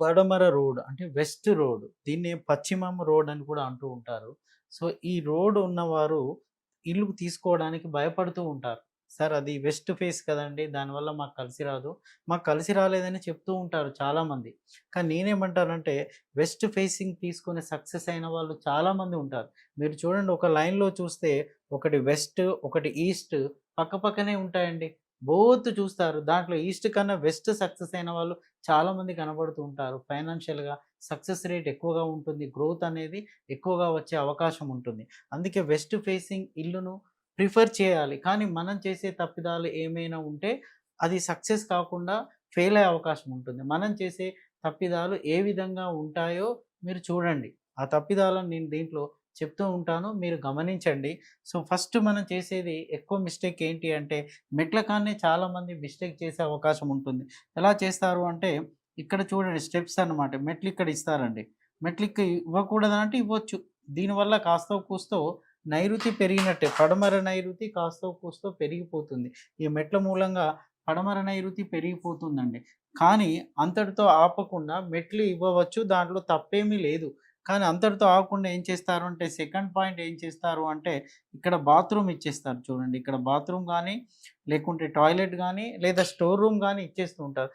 పడమర రోడ్ అంటే west road. దీన్ని పశ్చిమం రోడ్ అని కూడా అంటూ ఉంటారు. సో ఈ రోడ్ ఉన్నవారు ఇల్లు తీసుకోవడానికి భయపడుతూ ఉంటారు. సార్ అది వెస్ట్ ఫేస్ కదండి దానివల్ల మాకు కలిసి రాదు. మాకు కలిసి రాలేదని చెప్తూ ఉంటారు చాలామంది. కానీ నేనేమంటానంటే వెస్ట్ ఫేసింగ్ తీసుకునే సక్సెస్ అయిన వాళ్ళు చాలామంది ఉంటారు. మీరు చూడండి ఒక లైన్లో చూస్తే ఒకటి వెస్ట్ ఒకటి ఈస్ట్ పక్క పక్కనే ఉంటాయండి. బోత్ చూస్తారు. దాంట్లో ఈస్ట్ కన్నా వెస్ట్ సక్సెస్ అయిన వాళ్ళు చాలామంది కనబడుతూ ఉంటారు. ఫైనాన్షియల్గా సక్సెస్ రేట్ ఎక్కువగా ఉంటుంది. గ్రోత్ అనేది ఎక్కువగా వచ్చే అవకాశం ఉంటుంది. అందుకే వెస్ట్ ఫేసింగ్ ఇల్లును ప్రిఫర్ చేయాలి. కానీ మనం చేసే తప్పిదాలు ఏమైనా ఉంటే అది సక్సెస్ కాకుండా ఫెయిల్ అయ్యే అవకాశం ఉంటుంది. మనం చేసే తప్పిదాలు ఏ విధంగా ఉంటాయో మీరు చూడండి. ఆ తప్పిదాలను నేను దీంట్లో చెప్తూ ఉంటాను. మీరు గమనించండి. సో ఫస్ట్ మనం చేసేది ఎక్కువ మిస్టేక్ ఏంటి అంటే మెట్ల కాన్నే చాలామంది మిస్టేక్ చేసే అవకాశం ఉంటుంది. ఎలా చేస్తారు అంటే ఇక్కడ చూడండి స్టెప్స్ అన్నమాట. మెట్లు ఇక్కడ ఇస్తారండి. మెట్లు ఇక్కడ ఇవ్వకూడదంటే ఇవ్వచ్చు. దీనివల్ల కాస్తో కూస్తో నైరుతి పెరిగినట్టే. పడమర నైరుతి కాస్తో కూస్తో పెరిగిపోతుంది. ఈ మెట్ల మూలంగా పడమర నైరుతి పెరిగిపోతుందండి. కానీ అంతటితో ఆపకుండా మెట్లు ఇవ్వవచ్చు. దాంట్లో తప్పేమీ లేదు. కానీ అంతటితో ఆగకుండా ఏం చేస్తారు అంటే సెకండ్ పాయింట్ ఏం చేస్తారు అంటే ఇక్కడ బాత్రూమ్ ఇచ్చేస్తారు చూడండి. ఇక్కడ బాత్రూమ్ కానీ లేకుంటే టాయిలెట్ కానీ లేదా స్టోర్ రూమ్ కానీ ఇచ్చేస్తూ ఉంటారు.